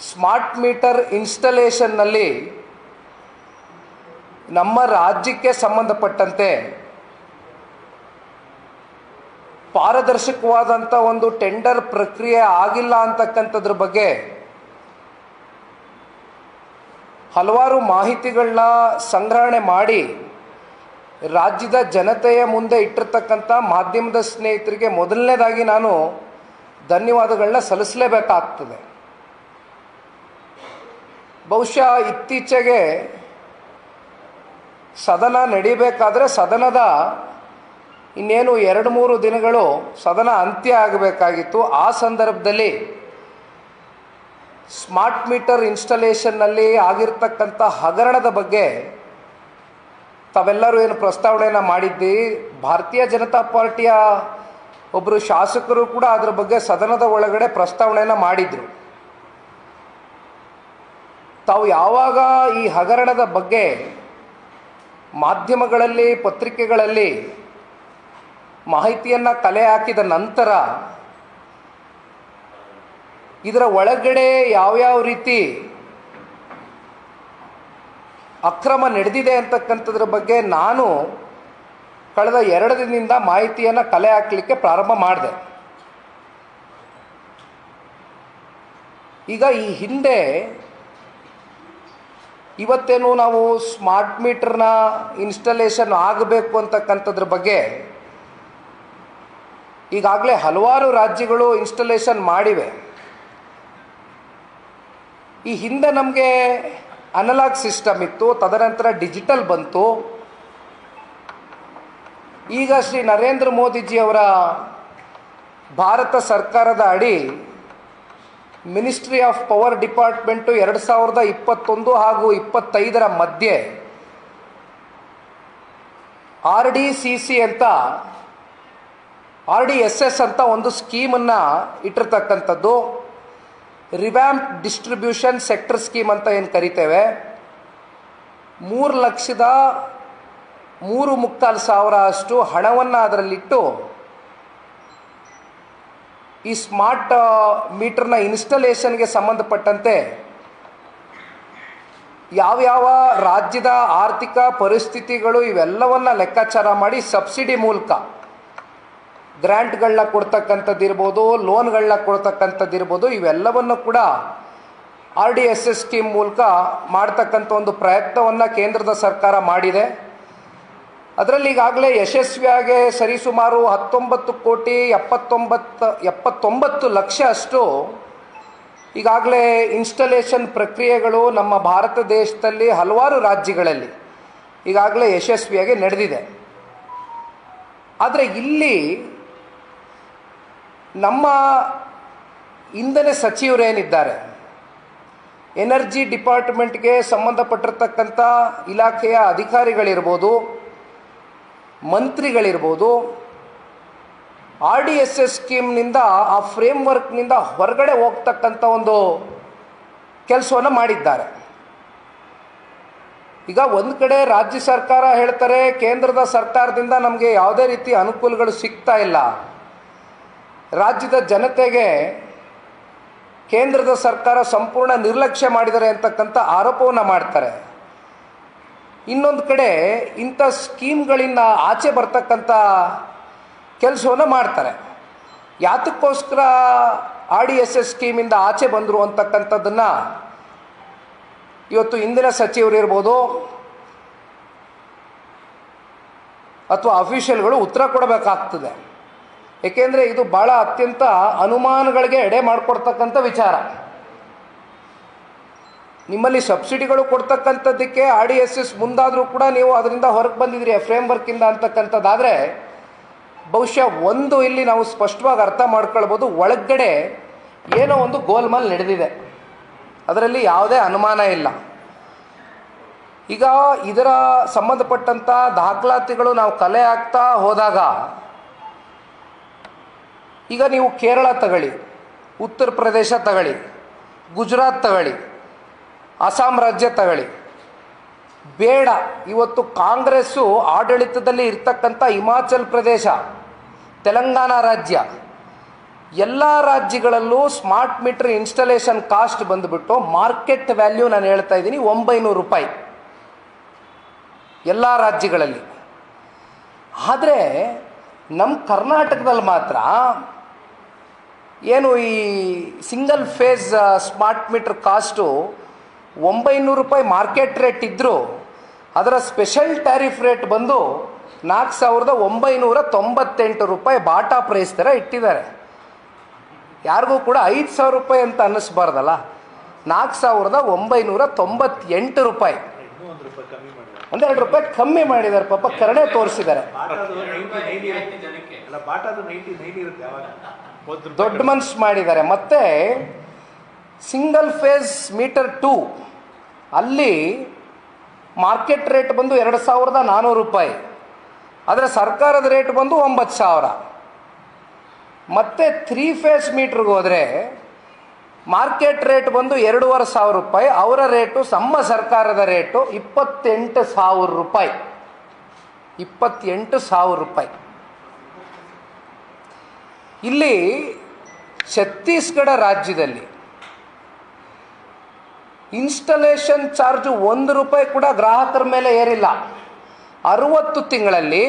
Smart meter ಇನ್ಸ್ಟಲೇಷನ್ನಲ್ಲಿ ನಮ್ಮ ರಾಜ್ಯಕ್ಕೆ ಸಂಬಂಧಪಟ್ಟಂತೆ ಪಾರದರ್ಶಕವಾದಂಥ ಒಂದು ಟೆಂಡರ್ ಪ್ರಕ್ರಿಯೆ ಆಗಿಲ್ಲ ಅಂತಕ್ಕಂಥದ್ರ ಬಗ್ಗೆ ಹಲವಾರು ಮಾಹಿತಿಗಳನ್ನ ಸಂಗ್ರಹಣೆ ಮಾಡಿ ರಾಜ್ಯದ ಜನತೆಯ ಮುಂದೆ ಇಟ್ಟಿರ್ತಕ್ಕಂಥ ಮಾಧ್ಯಮದ ಸ್ನೇಹಿತರಿಗೆ ಮೊದಲನೇದಾಗಿ ನಾನು ಧನ್ಯವಾದಗಳನ್ನ ಸಲ್ಲಿಸಲೇಬೇಕಾಗ್ತದೆ. ಬಹುಶಃ ಇತ್ತೀಚೆಗೆ ಸದನ ನಡೀಬೇಕಾದ್ರೆ ಸದನದ ಇನ್ನೇನು ಎರಡು ಮೂರು ದಿನಗಳು ಸದನ ಅಂತ್ಯ ಆಗಬೇಕಾಗಿತ್ತು. ಆ ಸಂದರ್ಭದಲ್ಲಿ ಸ್ಮಾರ್ಟ್ ಮೀಟರ್ ಇನ್ಸ್ಟಾಲೇಷನ್ನಲ್ಲಿ ಆಗಿರ್ತಕ್ಕಂಥ ಹಗರಣದ ಬಗ್ಗೆ ತಾವೆಲ್ಲರೂ ಏನು ಪ್ರಸ್ತಾವನೆಯನ್ನು ಮಾಡಿದ್ದಿ? ಭಾರತೀಯ ಜನತಾ ಪಾರ್ಟಿಯ ಒಬ್ಬರು ಶಾಸಕರು ಕೂಡ ಅದರ ಬಗ್ಗೆ ಸದನದ ಒಳಗಡೆ ಪ್ರಸ್ತಾವನೆಯನ್ನು ಮಾಡಿದರು. ತಾವು ಯಾವಾಗ ಈ ಹಗರಣದ ಬಗ್ಗೆ ಮಾಧ್ಯಮಗಳಲ್ಲಿ, ಪತ್ರಿಕೆಗಳಲ್ಲಿ ಮಾಹಿತಿಯನ್ನು ಕಲೆ ಹಾಕಿದ ನಂತರ ಇದರ ಒಳಗಡೆ ಯಾವ್ಯಾವ ರೀತಿ ಅಕ್ರಮ ನಡೆದಿದೆ ಅಂತಕ್ಕಂಥದ್ರ ಬಗ್ಗೆ ನಾನು ಕಳೆದ ಎರಡು ದಿನದಿಂದ ಮಾಹಿತಿಯನ್ನು ಕಲೆ ಹಾಕಲಿಕ್ಕೆ ಪ್ರಾರಂಭ ಮಾಡಿದೆ. ಈಗ ಈ ಹಿಂದೆ ಇವತ್ತೇನು ನಾವು ಸ್ಮಾರ್ಟ್ ಮೀಟರ್ನ ಇನ್ಸ್ಟಾಲೇಷನ್ ಆಗಬೇಕು ಅಂತಕ್ಕಂಥದ್ರ ಬಗ್ಗೆ ಈಗಾಗಲೇ ಹಲವಾರು ರಾಜ್ಯಗಳು ಇನ್ಸ್ಟಾಲೇಷನ್ ಮಾಡಿವೆ. ಈ ಹಿಂದೆ ನಮಗೆ ಅನಲಾಗ್ ಸಿಸ್ಟಮ್ ಇತ್ತು, ತದನಂತರ ಡಿಜಿಟಲ್ ಬಂತು. ಈಗ ಶ್ರೀ ನರೇಂದ್ರ ಮೋದಿಜಿಯವರ ಭಾರತ ಸರ್ಕಾರದ ಅಡಿ ಮಿನಿಸ್ಟ್ರಿ ಆಫ್ ಪವರ್ ಡಿಪಾರ್ಟ್ಮೆಂಟು ಎರಡು ಸಾವಿರದ ಇಪ್ಪತ್ತೊಂದು ಹಾಗೂ ಇಪ್ಪತ್ತೈದರ ಮಧ್ಯೆ ಆರ್ ಡಿ ಸಿ ಸಿ ಅಂತ, ಆರ್ ಡಿ ಎಸ್ ಎಸ್ ಅಂತ ಒಂದು ಸ್ಕೀಮನ್ನು ಇಟ್ಟಿರ್ತಕ್ಕಂಥದ್ದು. ರಿವ್ಯಾಂಪ್ ಡಿಸ್ಟ್ರಿಬ್ಯೂಷನ್ ಸೆಕ್ಟರ್ ಸ್ಕೀಮ್ ಅಂತ ಏನು ಕರಿತೇವೆ? ಮೂರು ಲಕ್ಷದ ಮೂರು ಮುಕ್ಕಾಲು ಸಾವಿರ ಅಷ್ಟು ಹಣವನ್ನು ಅದರಲ್ಲಿಟ್ಟು ಈ ಸ್ಮಾರ್ಟ್ ಮೀಟರ್ನ ಇನ್ಸ್ಟಲೇಷನ್ಗೆ ಸಂಬಂಧಪಟ್ಟಂತೆ ಯಾವ್ಯಾವ ರಾಜ್ಯದ ಆರ್ಥಿಕ ಪರಿಸ್ಥಿತಿಗಳು ಇವೆಲ್ಲವನ್ನು ಲೆಕ್ಕಾಚಾರ ಮಾಡಿ ಸಬ್ಸಿಡಿ ಮೂಲಕ ಗ್ರ್ಯಾಂಟ್ಗಳನ್ನ ಕೊಡ್ತಕ್ಕಂಥದ್ದಿರ್ಬೋದು, ಲೋನ್ಗಳನ್ನ ಕೊಡ್ತಕ್ಕಂಥದ್ದಿರ್ಬೋದು, ಇವೆಲ್ಲವನ್ನು ಕೂಡ R D S S scheme ಮೂಲಕ ಮಾಡ್ತಕ್ಕಂಥ ಒಂದು ಪ್ರಯತ್ನವನ್ನು ಕೇಂದ್ರದ ಸರ್ಕಾರ ಮಾಡಿದೆ. ಅದರಲ್ಲಿ ಈಗಾಗಲೇ ಯಶಸ್ವಿಯಾಗಿ ಸರಿಸುಮಾರು ಹತ್ತೊಂಬತ್ತು ಕೋಟಿ ಎಪ್ಪತ್ತೊಂಬತ್ತು ಎಪ್ಪತ್ತೊಂಬತ್ತು ಲಕ್ಷ ಅಷ್ಟು ಈಗಾಗಲೇ ಇನ್ಸ್ಟಲೇಷನ್ ಪ್ರಕ್ರಿಯೆಗಳು ನಮ್ಮ ಭಾರತ ದೇಶದಲ್ಲಿ ಹಲವಾರು ರಾಜ್ಯಗಳಲ್ಲಿ ಈಗಾಗಲೇ ಯಶಸ್ವಿಯಾಗಿ ನಡೆದಿದೆ. ಆದರೆ ಇಲ್ಲಿ ನಮ್ಮ ಇಂಧನ ಸಚಿವರೇನಿದ್ದಾರೆ ಎನರ್ಜಿ ಡಿಪಾರ್ಟ್ಮೆಂಟ್ಗೆ ಸಂಬಂಧಪಟ್ಟಿರ್ತಕ್ಕಂಥ ಇಲಾಖೆಯ ಅಧಿಕಾರಿಗಳಿರ್ಬೋದು ಮಂತ್ರಿಗಳಿರ್ಬೋದು, ಆರ್ ಡಿ ಎಸ್ ಎಸ್ ಸ್ಕೀಮ್ನಿಂದ, ಆ ಫ್ರೇಮ್ವರ್ಕ್ನಿಂದ ಹೊರಗಡೆ ಹೋಗ್ತಕ್ಕಂಥ ಒಂದು ಕೆಲಸವನ್ನು ಮಾಡಿದ್ದಾರೆ. ಈಗ ಒಂದು ಕಡೆ ರಾಜ್ಯ ಸರ್ಕಾರ ಹೇಳ್ತಾರೆ, ಕೇಂದ್ರದ ಸರ್ಕಾರದಿಂದ ನಮಗೆ ಯಾವುದೇ ರೀತಿ ಅನುಕೂಲಗಳು ಸಿಗ್ತಾ ಇಲ್ಲ. ರಾಜ್ಯದ ಜನತೆಗೆ ಕೇಂದ್ರದ ಸರ್ಕಾರ ಸಂಪೂರ್ಣ ನಿರ್ಲಕ್ಷ್ಯ ಮಾಡಿದ್ದಾರೆ ಅಂತಕ್ಕಂಥ ಆರೋಪವನ್ನು ಮಾಡ್ತಾರೆ. ಇನ್ನೊಂದು ಕಡೆ ಇಂಥ ಸ್ಕೀಮ್ಗಳಿಂದ ಆಚೆ ಬರ್ತಕ್ಕಂಥ ಕೆಲಸವನ್ನು ಮಾಡ್ತಾರೆ. ಯಾತಕ್ಕೋಸ್ಕರ ಆರ್ ಡಿ ಎಸ್ ಎಸ್ ಸ್ಕೀಮಿಂದ ಆಚೆ ಬಂದರು ಅಂತಕ್ಕಂಥದ್ದನ್ನು ಇವತ್ತು ಇಂದಿನ ಸಚಿವರು ಇರ್ಬೋದು ಅಥವಾ ಅಫಿಷಿಯಲ್ಗಳು ಉತ್ತರ ಕೊಡಬೇಕಾಗ್ತದೆ. ಏಕೆಂದರೆ ಇದು ಭಾಳ ಅತ್ಯಂತ ಅನುಮಾನಗಳಿಗೆ ಎಡೆ ಮಾಡಿಕೊಡ್ತಕ್ಕಂಥ ವಿಚಾರ. ನಿಮ್ಮಲ್ಲಿ ಸಬ್ಸಿಡಿಗಳು ಕೊಡ್ತಕ್ಕಂಥದ್ದಕ್ಕೆ ಆರ್ ಡಿ ಎಸ್ ಎಸ್ ಮುಂದಾದರೂ ಕೂಡ ನೀವು ಅದರಿಂದ ಹೊರಗೆ ಬಂದಿದ್ರಿ ಫ್ರೇಮ್ ವರ್ಕಿಂದ ಅಂತಕ್ಕಂಥದ್ದಾದರೆ ಬಹುಶಃ ಒಂದು ಇಲ್ಲಿ ನಾವು ಸ್ಪಷ್ಟವಾಗಿ ಅರ್ಥ ಮಾಡ್ಕೊಳ್ಬೋದು. ಒಳಗಡೆ ಏನೋ ಒಂದು ಗೋಲ್ಮಾಲ್ ನಡೆದಿದೆ. ಅದರಲ್ಲಿ ಯಾವುದೇ ಅನುಮಾನ ಇಲ್ಲ. ಈಗ ಇದರ ಸಂಬಂಧಪಟ್ಟಂಥ ದಾಖಲಾತಿಗಳು ನಾವು ಕಲೆ ಆಗ್ತಾ ಹೋದಾಗ, ಈಗ ನೀವು ಕೇರಳ ತಗೊಳ್ಳಿ, ಉತ್ತರ ಪ್ರದೇಶ ತಗೊಳ್ಳಿ, ಗುಜರಾತ್ ತಗೊಳ್ಳಿ ಅಸ್ಸಾಂ ರಾಜ್ಯ ತಗೊಳ್ಳಿ. ಬೇಡ, ಇವತ್ತು ಕಾಂಗ್ರೆಸ್ಸು ಆಡಳಿತದಲ್ಲಿ ಇರ್ತಕ್ಕಂಥ ಹಿಮಾಚಲ್ ಪ್ರದೇಶ, ತೆಲಂಗಾಣ ರಾಜ್ಯ, ಎಲ್ಲ ರಾಜ್ಯಗಳಲ್ಲೂ ಸ್ಮಾರ್ಟ್ ಮೀಟರ್ ಇನ್ಸ್ಟಾಲೇಷನ್ ಕಾಸ್ಟ್ ಬಂದುಬಿಟ್ಟು ಮಾರ್ಕೆಟ್ ವ್ಯಾಲ್ಯೂ ನಾನು ಹೇಳ್ತಾ ಇದ್ದೀನಿ ಒಂಬೈನೂರು ರೂಪಾಯಿ. ಎಲ್ಲ ರಾಜ್ಯಗಳಲ್ಲಿ. ಆದರೆ ನಮ್ಮ ಕರ್ನಾಟಕದಲ್ಲಿ ಮಾತ್ರ ಏನು ಈ single phase smart meter cost ಒಂಬೈನೂರು ರೂಪಾಯಿ ಮಾರ್ಕೆಟ್ ರೇಟ್ ಇದ್ದರೂ ಅದರ ಸ್ಪೆಷಲ್ ಟ್ಯಾರಿಫ್ ರೇಟ್ ಬಂದು ನಾಲ್ಕು ಸಾವಿರದ ಒಂಬೈನೂರ ತೊಂಬತ್ತೆಂಟು ರೂಪಾಯಿ ಬಾಟಾ ಪ್ರೈಸ್ ಥರ ಇಟ್ಟಿದ್ದಾರೆ. ಯಾರಿಗೂ ಕೂಡ ಐದು ಸಾವಿರ ರೂಪಾಯಿ ಅಂತ ಅನ್ನಿಸ್ಬಾರ್ದಲ್ಲ. ನಾಲ್ಕು ಸಾವಿರದ ಒಂಬೈನೂರ ತೊಂಬತ್ತೆಂಟು ರೂಪಾಯಿ. ಒಂದೆರಡು ರೂಪಾಯಿ ಕಮ್ಮಿ ಮಾಡಿದ್ದಾರೆ ಪಾಪ, ಕರಣೆ ತೋರಿಸಿದ್ದಾರೆ. ದೊಡ್ಡ ಮನ್ಸು ಮಾಡಿದ್ದಾರೆ. ಮತ್ತೆ ಸಿಂಗಲ್ ಫೇಸ್ ಮೀಟರ್ ಟೂ ಅಲ್ಲಿ ಮಾರ್ಕೆಟ್ ರೇಟ್ ಬಂದು ಎರಡು ಸಾವಿರದ ನಾನ್ನೂರು ರೂಪಾಯಿ. ಆದರೆ ಸರ್ಕಾರದ ರೇಟ್ ಬಂದು ಒಂಬತ್ತು ಸಾವಿರ. ಮತ್ತು ತ್ರೀ ಫೇಸ್ ಮೀಟ್ರಿಗೆ ಹೋದರೆ ಮಾರ್ಕೆಟ್ ರೇಟ್ ಬಂದು ಎರಡೂವರೆ ಸಾವಿರ ರೂಪಾಯಿ, ಅವರ ರೇಟು ನಮ್ಮ ಸರ್ಕಾರದ ರೇಟು ಇಪ್ಪತ್ತೆಂಟು ಸಾವಿರ ರೂಪಾಯಿ. ಇಪ್ಪತ್ತೆಂಟು ಸಾವಿರ ರೂಪಾಯಿ. ಇಲ್ಲಿ ಛತ್ತೀಸ್ಗಢ ರಾಜ್ಯದಲ್ಲಿ ಇನ್ಸ್ಟಲೇಷನ್ ಚಾರ್ಜು ಒಂದು ರೂಪಾಯಿ ಕೂಡ ಗ್ರಾಹಕರ ಮೇಲೆ ಏರಿಲ್ಲ. ಅರುವತ್ತು ತಿಂಗಳಲ್ಲಿ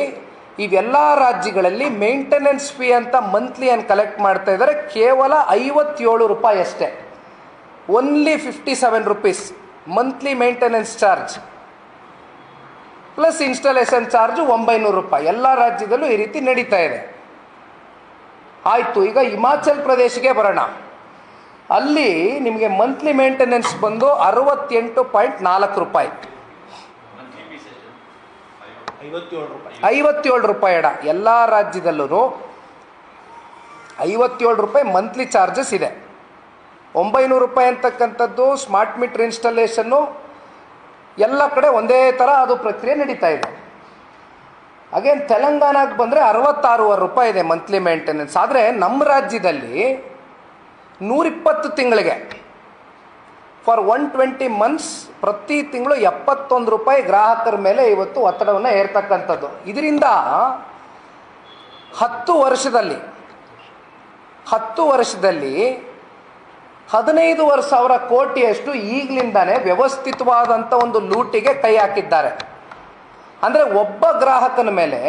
ಇವೆಲ್ಲ ರಾಜ್ಯಗಳಲ್ಲಿ ಮೇಂಟೆನೆನ್ಸ್ ಫೀ ಅಂತ ಮಂತ್ಲಿ ಏನು ಕಲೆಕ್ಟ್ ಮಾಡ್ತಾ ಇದ್ದಾರೆ. ಕೇವಲ ಐವತ್ತೇಳು ರೂಪಾಯಿ ಅಷ್ಟೇ. Only fifty seven rupees monthly maintenance charge plus installation charge ಒಂಬೈನೂರು ರೂಪಾಯಿ. ಎಲ್ಲ ರಾಜ್ಯದಲ್ಲೂ ಈ ರೀತಿ ನಡೀತಾ ಇದೆ. ಆಯಿತು, ಈಗ ಹಿಮಾಚಲ್ ಪ್ರದೇಶಕ್ಕೆ ಬರೋಣ. ಅಲ್ಲಿ ನಿಮಗೆ ಮಂತ್ಲಿ ಮೇಂಟೆನೆನ್ಸ್ ಬಂದು ಅರವತ್ತೆಂಟು ಪಾಯಿಂಟ್ ನಾಲ್ಕು ರೂಪಾಯಿ. ಐವತ್ತೇಳು ರೂಪಾಯಿ. ಐವತ್ತೇಳು ರೂಪಾಯಿ ಎಡ ಎಲ್ಲ ರಾಜ್ಯದಲ್ಲೂ ಐವತ್ತೇಳು ರೂಪಾಯಿ ಮಂತ್ಲಿ ಚಾರ್ಜಸ್ ಇದೆ. ಒಂಬೈನೂರು ರೂಪಾಯಿ ಅಂತಕ್ಕಂಥದ್ದು ಸ್ಮಾರ್ಟ್ ಮೀಟ್ರ್ ಇನ್ಸ್ಟಾಲೇಷನ್ನು ಎಲ್ಲ ಕಡೆ ಒಂದೇ ಥರ ಅದು ಪ್ರಕ್ರಿಯೆ ನಡೀತಾ ಇದೆ. ಅಗೇನ್ ತೆಲಂಗಾಣಕ್ಕೆ ಬಂದರೆ ಅರವತ್ತಾರೂವರೆ ರೂಪಾಯಿ ಇದೆ ಮಂತ್ಲಿ ಮೇಂಟೆನೆನ್ಸ್ ಆದರೆ ನಮ್ಮ ರಾಜ್ಯದಲ್ಲಿ ನೂರಿಪ್ಪತ್ತು ತಿಂಗಳಿಗೆ. ಫಾರ್ ಒನ್ ಟ್ವೆಂಟಿ ಮಂತ್ಸ್ ಪ್ರತಿ ತಿಂಗಳು ಎಪ್ಪತ್ತೊಂದು ರೂಪಾಯಿ ಗ್ರಾಹಕರ ಮೇಲೆ ಇವತ್ತು ಒತ್ತಡವನ್ನು ಏರ್ತಕ್ಕಂಥದ್ದು ಇದರಿಂದ ಹತ್ತು ವರ್ಷದಲ್ಲಿ ಹತ್ತು ವರ್ಷದಲ್ಲಿ ಹದಿನೈದುವರೆ ಸಾವಿರ ಕೋಟಿಯಷ್ಟು ಈಗಲಿಂದಾನೇ ವ್ಯವಸ್ಥಿತವಾದಂಥ ಒಂದು ಲೂಟಿಗೆ ಕೈ ಹಾಕಿದ್ದಾರೆ. ಅಂದರೆ ಒಬ್ಬ ಗ್ರಾಹಕನ ಮೇಲೆ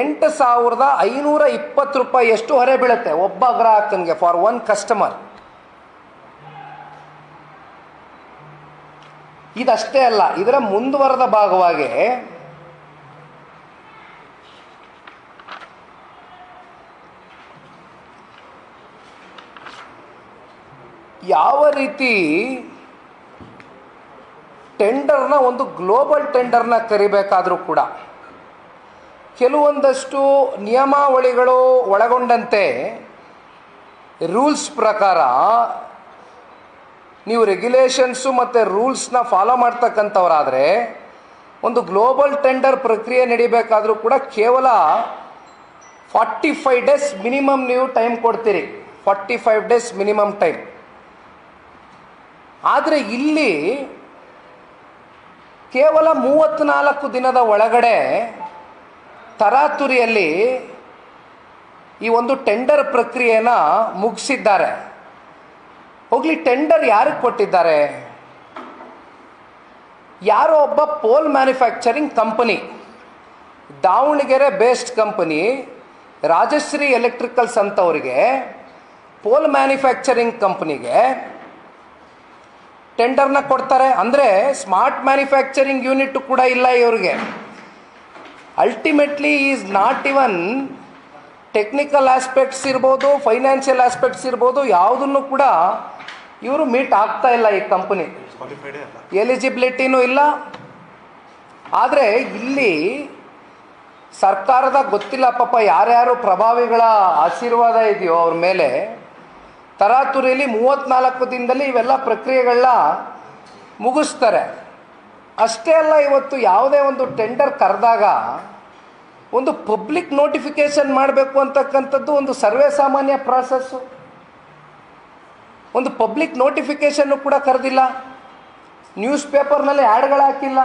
ಎಂಟು ಸಾವಿರದ ಐನೂರ ಇಪ್ಪತ್ತು ರೂಪಾಯಿ ಎಷ್ಟು ಹೊರೆ ಬೀಳುತ್ತೆ? ಒಬ್ಬ ಗ್ರಾಹಕನಿಗೆ ಫಾರ್ ಒನ್ ಕಸ್ಟಮರ್ ಇದಷ್ಟೇ ಅಲ್ಲ, ಇದರ ಮುಂದುವರೆದ ಭಾಗವಾಗಿ ಯಾವ ರೀತಿ ಟೆಂಡರ್ನ ಒಂದು ಗ್ಲೋಬಲ್ ಟೆಂಡರ್ನ ಕರಿಬೇಕಾದರೂ ಕೂಡ ಕೆಲವೊಂದಷ್ಟು ನಿಯಮಾವಳಿಗಳು ಒಳಗೊಂಡಂತೆ ರೂಲ್ಸ್ ಪ್ರಕಾರ ನೀವು ರೆಗ್ಯುಲೇಷನ್ಸು ಮತ್ತು ರೂಲ್ಸ್ನ ಫಾಲೋ ಮಾಡ್ತಕ್ಕಂಥವರಾದರೆ ಒಂದು ಗ್ಲೋಬಲ್ ಟೆಂಡರ್ ಪ್ರಕ್ರಿಯೆ ನಡಿಬೇಕಾದರೂ ಕೂಡ ಕೇವಲ ಫಾರ್ಟಿ ಫೈವ್ ಡೇಸ್ ಮಿನಿಮಮ್ ನೀವು ಟೈಮ್ ಕೊಡ್ತೀರಿ. Forty five days minimum time. ಆದರೆ ಇಲ್ಲಿ ಕೇವಲ ಮೂವತ್ತ್ನಾಲ್ಕು ದಿನದ ಒಳಗಡೆ ತರಾತುರಿಯಲ್ಲಿ ಈ ಒಂದು ಟೆಂಡರ್ ಪ್ರಕ್ರಿಯೆನ ಮುಗಿಸಿದ್ದಾರೆ. ಹೋಗ್ಲಿ ಟೆಂಡರ್ ಯಾರಿಗೆ ಕೊಟ್ಟಿದ್ದಾರೆ? ಯಾರೋ ಒಬ್ಬ pole manufacturing company Davangere based company Rajashree electricals ಅಂತವರಿಗೆ ಪೋಲ್ ಮ್ಯಾನುಫ್ಯಾಕ್ಚರಿಂಗ್ ಕಂಪನಿಗೆ ಟೆಂಡರ್ನ ಕೊಡ್ತಾರೆ. ಅಂದರೆ ಸ್ಮಾರ್ಟ್ ಮ್ಯಾನುಫ್ಯಾಕ್ಚರಿಂಗ್ ಯೂನಿಟ್ ಕೂಡ ಇಲ್ಲ ಇವ್ರಿಗೆ. Ultimately is not even technical aspects ಇರ್ಬೋದು ಫೈನಾನ್ಷಿಯಲ್ ಆಸ್ಪೆಕ್ಟ್ಸ್ ಇರ್ಬೋದು ಯಾವುದನ್ನು ಕೂಡ ಇವರು ಮೀಟ್ ಆಗ್ತಾ ಇಲ್ಲ ಈ ಕಂಪನಿ ಎಲಿಜಿಬಿಲಿಟಿನೂ ಇಲ್ಲ. ಆದರೆ ಇಲ್ಲಿ ಸರ್ಕಾರದ ಗೊತ್ತಿಲ್ಲ ಪಾಪ ಯಾರ್ಯಾರು ಪ್ರಭಾವಿಗಳ ಆಶೀರ್ವಾದ ಇದೆಯೋ ಅವ್ರ ಮೇಲೆ. ತರಾತುರಿಯಲ್ಲಿ ಮೂವತ್ತ್ನಾಲ್ಕು ದಿನದಲ್ಲಿ ಇವೆಲ್ಲ ಪ್ರಕ್ರಿಯೆಗಳನ್ನ ಮುಗಿಸ್ತಾರೆ. ಅಷ್ಟೇ ಅಲ್ಲ ಇವತ್ತು ಯಾವುದೇ ಒಂದು ಟೆಂಡರ್ ಕರೆದಾಗ ಒಂದು ಪಬ್ಲಿಕ್ ನೋಟಿಫಿಕೇಶನ್ ಮಾಡಬೇಕು ಅಂತಕ್ಕಂಥದ್ದು ಒಂದು ಸರ್ವೇ ಸಾಮಾನ್ಯ ಪ್ರಾಸೆಸ್ಸು ಒಂದು ಪಬ್ಲಿಕ್ ನೋಟಿಫಿಕೇಶನ್ನು ಕೂಡ ಕರೆದಿಲ್ಲ. ನ್ಯೂಸ್ ಪೇಪರ್ನಲ್ಲಿ ಆ್ಯಡ್ಗಳು ಹಾಕಿಲ್ಲ.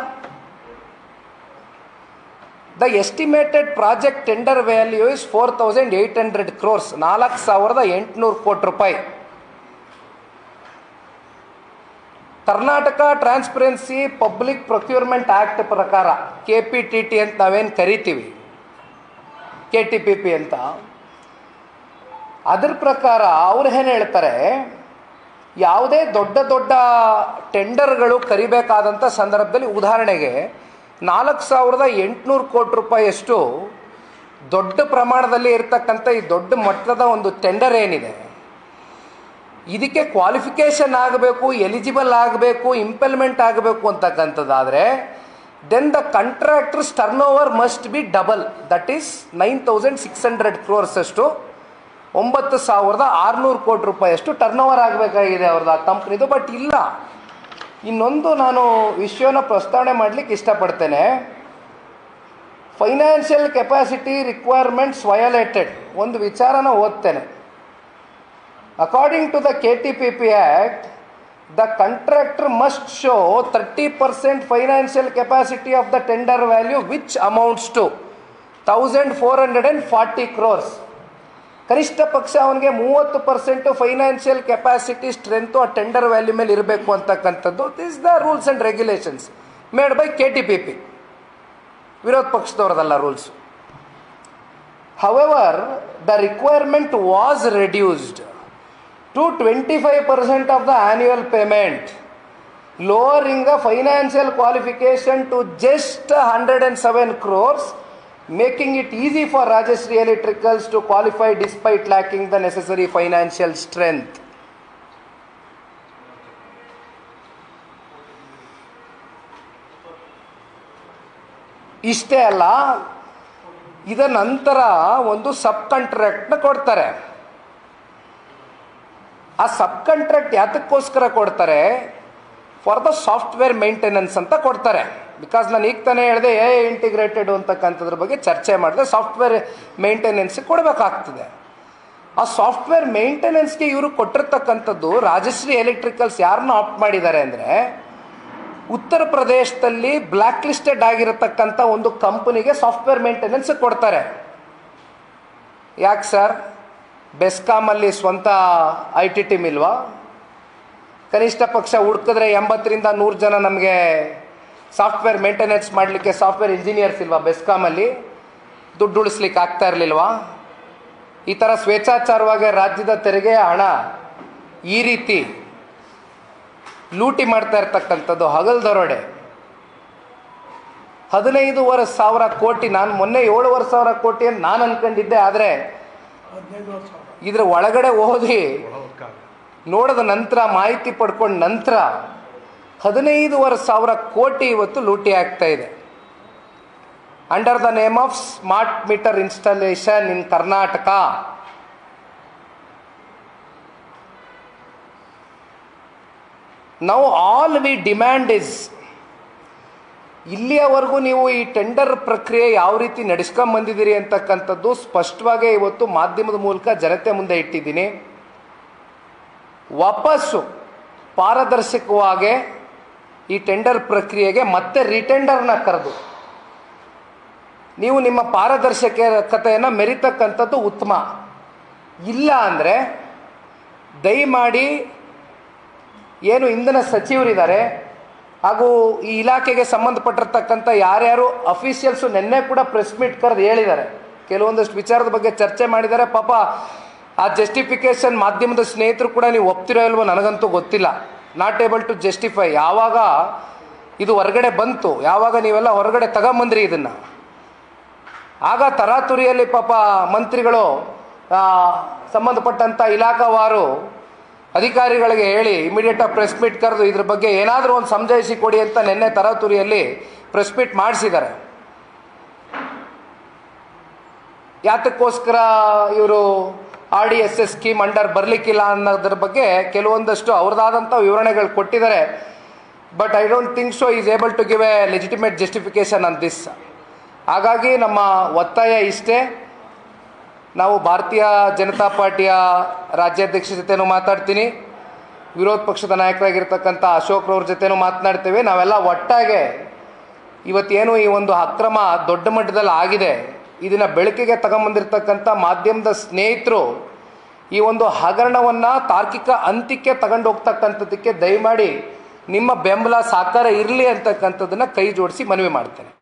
The estimated project tender value is four thousand eight hundred crores ನಾಲ್ಕು ಸಾವಿರದ ಎಂಟುನೂರು ಕೋಟಿ ರೂಪಾಯಿ. Karnataka transparency public procurement act ಪ್ರಕಾರ ಕೆ ಪಿ ಟಿ ಟಿ ಅಂತ ನಾವೇನು ಕರಿತೀವಿ? ಕೆ ಟಿ ಪಿ ಪಿ ಅಂತ. ಅದ್ರ ಪ್ರಕಾರ ಅವ್ರು ಏನು ಹೇಳ್ತಾರೆ, ಯಾವುದೇ ದೊಡ್ಡ ದೊಡ್ಡ ಟೆಂಡರ್ಗಳು ಕರಿಬೇಕಾದಂಥ ಸಂದರ್ಭದಲ್ಲಿ ಉದಾಹರಣೆಗೆ ನಾಲ್ಕು ಸಾವಿರದ ಎಂಟುನೂರು ಕೋಟಿ ರೂಪಾಯಿಯಷ್ಟು ದೊಡ್ಡ ಪ್ರಮಾಣದಲ್ಲಿ ಇರತಕ್ಕಂಥ ಈ ದೊಡ್ಡ ಮಟ್ಟದ ಒಂದು ಟೆಂಡರ್ ಏನಿದೆ, ಇದಕ್ಕೆ ಕ್ವಾಲಿಫಿಕೇಷನ್ ಆಗಬೇಕು, ಎಲಿಜಿಬಲ್ ಆಗಬೇಕು, ಇಂಪ್ಲಿಮೆಂಟ್ ಆಗಬೇಕು ಅಂತಕ್ಕಂಥದ್ದಾದರೆ then the contractor's turnover must be double that is nine thousand six hundred crores ಅಷ್ಟು. ಒಂಬತ್ತು ಸಾವಿರದ ಆರುನೂರು ಕೋಟಿ ರೂಪಾಯಿಯಷ್ಟು ಟರ್ನ್ ಓವರ್ ಆಗಬೇಕಾಗಿದೆ ಅವ್ರದ್ದು ಆ ಕಂಪ್ನಿದು ಬಟ್ ಇಲ್ಲ. ಇನ್ನೊಂದು ನಾನು ವಿಷಯನ ಪ್ರಸ್ತಾವನೆ ಮಾಡಲಿಕ್ಕೆ ಇಷ್ಟಪಡ್ತೇನೆ. ಫೈನಾನ್ಷಿಯಲ್ ಕೆಪಾಸಿಟಿ ರಿಕ್ವೈರ್ಮೆಂಟ್ಸ್ ವಯೋಲೇಟೆಡ್ ಒಂದು ವಿಚಾರನ ಓದ್ತೇನೆ. According to the K T P P act the contractor capacity of the tender value which amounts two thousand four hundred and forty crores ಕನಿಷ್ಠ ಪಕ್ಷ ಅವನಿಗೆ ಮೂವತ್ತು ಪರ್ಸೆಂಟು ಫೈನಾನ್ಷಿಯಲ್ ಕೆಪಾಸಿಟಿ ಸ್ಟ್ರೆಂತು ಆ tender value ಮೇಲೆ ಇರಬೇಕು ಅಂತಕ್ಕಂಥದ್ದು. This the rules and regulations made by K T P P ವಿರೋಧ ಪಕ್ಷದವ್ರದಲ್ಲ rules however the requirement was reduced to twenty five percent of the annual payment lowering the financial qualification to just hundred and seven crores making it easy for Rajashree electricals to qualify despite lacking the necessary financial strength ಇಷ್ಟೇ ಅಲ್ಲ, ಇದ ನಂತರ ಒಂದು ಸಬ್ ಕಾಂಟ್ರಾಕ್ಟ್ನ ಕೊಡ್ತಾರೆ. ಆ ಸಬ್ contract ಯಾತಕ್ಕೋಸ್ಕರ ಕೊಡ್ತಾರೆ? For the software maintenance ಅಂತ ಕೊಡ್ತಾರೆ. ಬಿಕಾಸ್ ನಾನು ಈಗ ತಾನೇ ಹೇಳಿದೆ ಎ ಇಂಟಿಗ್ರೇಟೆಡ್ ಅಂತಕ್ಕಂಥದ್ರ ಬಗ್ಗೆ ಚರ್ಚೆ ಮಾಡಿದೆ. ಸಾಫ್ಟ್ವೇರ್ ಮೇಂಟೆನೆನ್ಸ್ಗೆ ಕೊಡಬೇಕಾಗ್ತದೆ. ಆ ಸಾಫ್ಟ್ವೇರ್ ಮೇಂಟೆನೆನ್ಸ್ಗೆ ಇವರು ಕೊಟ್ಟಿರ್ತಕ್ಕಂಥದ್ದು ರಾಜಶ್ರೀ ಎಲೆಕ್ಟ್ರಿಕಲ್ಸ್ ಯಾರನ್ನ ಆಪ್ಟ್ ಮಾಡಿದ್ದಾರೆ ಅಂದರೆ ಉತ್ತರ ಪ್ರದೇಶದಲ್ಲಿ ಬ್ಲ್ಯಾಕ್ ಲಿಸ್ಟೆಡ್ ಆಗಿರತಕ್ಕಂಥ ಒಂದು ಕಂಪನಿಗೆ ಸಾಫ್ಟ್ವೇರ್ ಮೇಂಟೆನೆನ್ಸ್ ಕೊಡ್ತಾರೆ. ಯಾಕೆ ಸರ್ ಬೆಸ್ಕಾಮಲ್ಲಿ ಸ್ವಂತ ಐ ಟಿ ಟೀಮ್ ಇಲ್ವಾ? ಕನಿಷ್ಠ ಪಕ್ಷ ಹುಡ್ಕಿದ್ರೆ ಎಂಬತ್ತರಿಂದ ನೂರು ಜನ ನಮಗೆ ಸಾಫ್ಟ್ವೇರ್ ಮೇಂಟೆನೆನ್ಸ್ ಮಾಡಲಿಕ್ಕೆ ಸಾಫ್ಟ್ವೇರ್ ಇಂಜಿನಿಯರ್ಸ್ ಇಲ್ವಾ ಬೆಸ್ಕಾಮಲ್ಲಿ? ದುಡ್ಡು ಉಳಿಸ್ಲಿಕ್ಕೆ ಆಗ್ತಾ ಇರಲಿಲ್ವಾ? ಈ ಥರ ಸ್ವೇಚ್ಛಾಚಾರವಾಗಿ ರಾಜ್ಯದ ತೆರಿಗೆಯ ಹಣ ಈ ರೀತಿ ಲೂಟಿ ಮಾಡ್ತಾ ಇರ್ತಕ್ಕಂಥದ್ದು ಹಗಲ್ ದರೋಡೆ. ಹದಿನೈದುವರೆ ಸಾವಿರ ಕೋಟಿ, ನಾನು ಮೊನ್ನೆ ಏಳುವರೆ ಸಾವಿರ ಕೋಟಿ ನಾನು ಅಂದ್ಕೊಂಡಿದ್ದೆ ಆದರೆ ಇದ್ರ ಒಳಗಡೆ ಓದಿ ನೋಡಿದ ನಂತರ ಮಾಹಿತಿ ಪಡ್ಕೊಂಡ ನಂತರ ಹದಿನೈದುವರೆ ಸಾವಿರ ಕೋಟಿ ಇವತ್ತು ಲೂಟಿ ಆಗ್ತಾ ಇದೆ. Under the name of smart meter installation in Karnataka now all we demand is ಇಲ್ಲಿಯವರೆಗೂ ನೀವು ಈ ಟೆಂಡರ್ ಪ್ರಕ್ರಿಯೆ ಯಾವ ರೀತಿ ನಡೆಸ್ಕೊಂಬಂದಿದ್ದೀರಿ ಅಂತಕ್ಕಂಥದ್ದು ಸ್ಪಷ್ಟವಾಗೇ ಇವತ್ತು ಮಾಧ್ಯಮದ ಮೂಲಕ ಜನತೆ ಮುಂದೆ ಇಟ್ಟಿದ್ದೀನಿ. ವಾಪಸ್ಸು ಪಾರದರ್ಶಕವಾಗಿ ಈ ಟೆಂಡರ್ ಪ್ರಕ್ರಿಯೆಗೆ ಮತ್ತೆ ರಿಟೆಂಡರ್ನ ಕರೆದು, ನೀವು ನಿಮ್ಮ ಪಾರದರ್ಶಕತೆಯನ್ನು ಮೆರಿತಕ್ಕಂಥದ್ದು ಉತ್ತಮ. ಇಲ್ಲ ಅಂದರೆ ದಯಮಾಡಿ ಏನು ಇಂಧನ ಸಚಿವರಿದ್ದಾರೆ ಹಾಗೂ ಈ ಇಲಾಖೆಗೆ ಸಂಬಂಧಪಟ್ಟಿರ್ತಕ್ಕಂಥ ಯಾರ್ಯಾರು ಅಫಿಷಿಯಲ್ಸು ನಿನ್ನೆ ಕೂಡ ಪ್ರೆಸ್ ಮೀಟ್ ಕರೆದು ಹೇಳಿದ್ದಾರೆ. ಕೆಲವೊಂದಷ್ಟು ವಿಚಾರದ ಬಗ್ಗೆ ಚರ್ಚೆ ಮಾಡಿದ್ದಾರೆ. ಪಾಪ ಆ ಜಸ್ಟಿಫಿಕೇಶನ್ ಮಾಧ್ಯಮದ ಸ್ನೇಹಿತರು ಕೂಡ ನೀವು ಒಪ್ತಿರೋ ಇಲ್ವೋ ನನಗಂತೂ ಗೊತ್ತಿಲ್ಲ. ನಾಟ್ ಏಬಲ್ ಟು ಜಸ್ಟಿಫೈ ಯಾವಾಗ ಇದು ಹೊರಗಡೆ ಬಂತು, ಯಾವಾಗ ನೀವೆಲ್ಲ ಹೊರಗಡೆ ತಗೊಂಬಂದ್ರಿ ಇದನ್ನು? ಆಗ ತರಾತುರಿಯಲ್ಲಿ ಪಾಪ ಮಂತ್ರಿಗಳು ಸಂಬಂಧಪಟ್ಟಂಥ ಇಲಾಖಾವಾರು ಅಧಿಕಾರಿಗಳಿಗೆ ಹೇಳಿ ಇಮಿಡಿಯೇಟಾಗಿ ಪ್ರೆಸ್ ಮೀಟ್ ಕರೆದು ಇದ್ರ ಬಗ್ಗೆ ಏನಾದರೂ ಒಂದು ಸಮಜಾಯಿಸಿ ಕೊಡಿ ಅಂತ ನಿನ್ನೆ ತರಾತುರಿಯಲ್ಲಿ ಪ್ರೆಸ್ ಮೀಟ್ ಮಾಡಿಸಿದ್ದಾರೆ. ಯಾತಕ್ಕೋಸ್ಕರ ಇವರು R D S S scheme under ಬರಲಿಕ್ಕಿಲ್ಲ ಅನ್ನೋದ್ರ ಬಗ್ಗೆ ಕೆಲವೊಂದಷ್ಟು ಅವ್ರದ್ದಾದಂಥ ವಿವರಣೆಗಳು ಕೊಟ್ಟಿದ್ದಾರೆ. But I don't think so is able to give a legitimate justification on this ಹಾಗಾಗಿ ನಮ್ಮ ಒತ್ತಾಯ ಇಷ್ಟೇ. ನಾವು ಭಾರತೀಯ ಜನತಾ ಪಾರ್ಟಿಯ ರಾಜ್ಯಾಧ್ಯಕ್ಷ ಜೊತೆನೂ ಮಾತಾಡ್ತೀನಿ. ವಿರೋಧ ಪಕ್ಷದ ನಾಯಕರಾಗಿರ್ತಕ್ಕಂಥ ಅಶೋಕ್ರವ್ರ ಜೊತೆನೂ ಮಾತನಾಡ್ತೇವೆ. ನಾವೆಲ್ಲ ಒಟ್ಟಾಗೆ ಇವತ್ತೇನು ಈ ಒಂದು ಅಕ್ರಮ ದೊಡ್ಡ ಮಟ್ಟದಲ್ಲಿ ಆಗಿದೆ. ಇದನ್ನು ಬೆಳಕಿಗೆ ತಗೊಂಬಂದಿರ್ತಕ್ಕಂಥ ಮಾಧ್ಯಮದ ಸ್ನೇಹಿತರು ಈ ಒಂದು ಹಗರಣವನ್ನು ತಾರ್ಕಿಕ ಅಂತ್ಯಕ್ಕೆ ತಗೊಂಡು ಹೋಗ್ತಕ್ಕಂಥದ್ದಕ್ಕೆ ದಯಮಾಡಿ ನಿಮ್ಮ ಬೆಂಬಲ ಸಾಕಾರ ಇರಲಿ ಅಂತಕ್ಕಂಥದ್ದನ್ನು ಕೈ ಜೋಡಿಸಿ ಮನವಿ ಮಾಡ್ತೇನೆ.